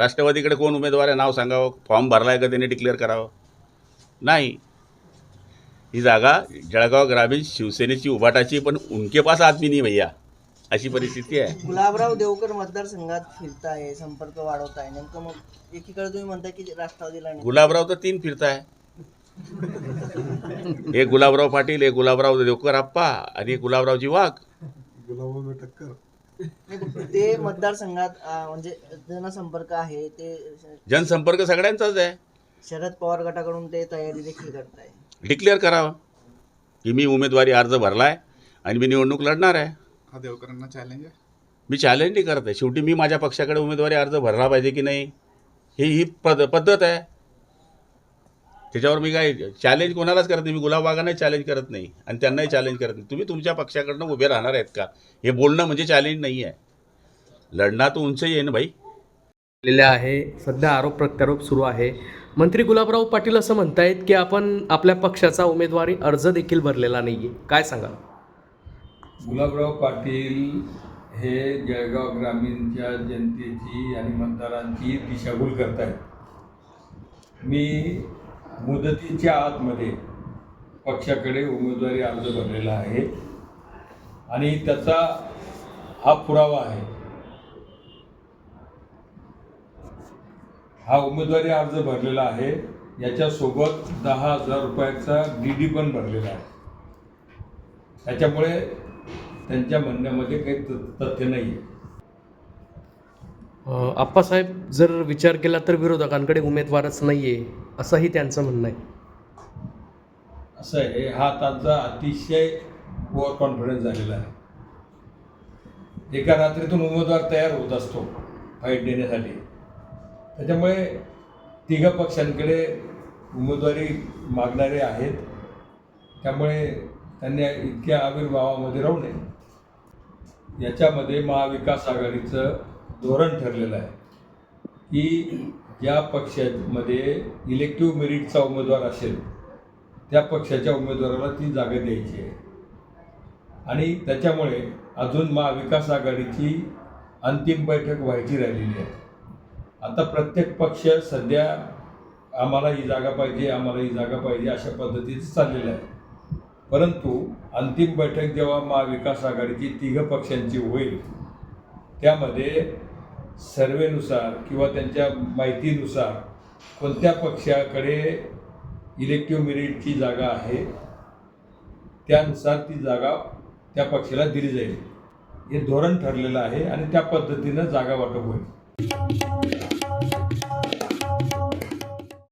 राष्ट्रवादीकडे कोण उमेदवार आहे नाव सांगावं? फॉर्म भरला आहे का त्यांनी डिक्लेअर करावं? नाही. ही जागा जळगाव ग्रामीण शिवसेनेची उभाटाची पण उनके पास आदमी नाही भैया. अशी परिस्थिती आहे. गुलाबराव देवकर मतदारसंघात फिरताय संपर्क वाढवताय. नेमकं मग एकीकडे तुम्ही म्हणताय की राष्ट्रवादीला नाही. गुलाबराव तर तीन फिरताय. एक गुलाबराव पाटील एक गुलाबराव देवकर आप्पा आणि एक गुलाबरावजी वाघ. नाही, ते मतदारसंघात अं, म्हणजे जनसंपर्क आहे ते जनसंपर्क सगळ्यांचाच आहे. शरद पवार गटाकडून ते तयारी देखील करताय. डिक्लेअर करावं. की मी उमेदवारी अर्ज भरला आहे आणि मी निवडणूक लढणार आहे. हा देवकरांना चॅलेंज आहे. मी चॅलेंज नाही करत आहे. शेवटी मी माझ्या पक्षाकडे उमेदवारी अर्ज भरला पाहिजे की नाही? ही ही पद पद्धत आहे. त्याच्यावर मी काय चॅलेंज कोणालाच करत नाही. मी गुलाबबागांनाही चॅलेंज करत नाही आणि त्यांनाही चॅलेंज करत नाही. तुम्ही तुमच्या पक्षाकडनं उभे राहणार आहेत का? हे बोलणं म्हणजे चॅलेंज नाही आहे लढणार तर उंच येईन भाई. केलेले आहे. सध्या आरोप प्रत्यारोप सुरू आहे. मंत्री गुलाबराव पाटील असं म्हणतायत की आपण आपल्या पक्षाचा उमेदवारी अर्ज देखील भरलेला नाही आहे काय सांगाल? गुलाबराव पाटील हे जळगाव ग्रामीणच्या जनतेची आणि मतदारांची दिशाभूल करत आहेत मी मुदतीच्या आतमध्ये पक्षाकडे उमेदवारी अर्ज भरलेला आहे. आणि त्याचा हा पुरावा आहे. हा उमेदवारी अर्ज भरलेला आहे. याच्यासोबत दहा हजार रुपयाचा डी डी पण भरलेला आहे. त्याच्यामुळे त्यांच्या म्हणण्यामध्ये काही तथ्य नाही आहे आप्पासाहेब जर विचार केला तर विरोधकांकडे उमेदवारच नाही आहे असंही त्यांचं म्हणणं आहे. असं आहे हा त्यांचा अतिशय ओव्हर कॉन्फिडन्स झालेला आहे. एका रात्रीतून उमेदवार तयार होत असतो फाईट देण्यासाठी. त्याच्यामुळे तिघ पक्षांकडे उमेदवारी मागणारे आहेत. त्यामुळे त्यांनी इतक्या आविर्भावामध्ये राहू नये. याच्यामध्ये महाविकास आघाडीचं धोरण ठरलेलं आहे की ज्या पक्षामध्ये इलेक्टिव्ह मेरिटचा उमेदवार असेल त्या पक्षाच्या उमेदवाराला ती जागा द्यायची आहे. आणि त्याच्यामुळे अजून महाविकास आघाडीची अंतिम बैठक व्हायची राहिलेली आहे. आता प्रत्येक पक्ष सध्या आम्हाला ही जागा पाहिजे आम्हाला ही जागा पाहिजे अशा पद्धतीचं चाललेलं आहे. परंतु अंतिम बैठक जेव्हा महाविकास आघाडीची तिघ पक्षांची होईल त्यामध्ये सर्वेनुसार किंवा त्यांच्या माहितीनुसार कोणत्या पक्षाकडे इलेक्टिव्ह मेरिटची जागा आहे त्यानुसार ती जागा त्या पक्षाला दिली जाईल. हे धोरण ठरलेलं आहे आणि त्या पद्धतीनं जागा वाटप होईल.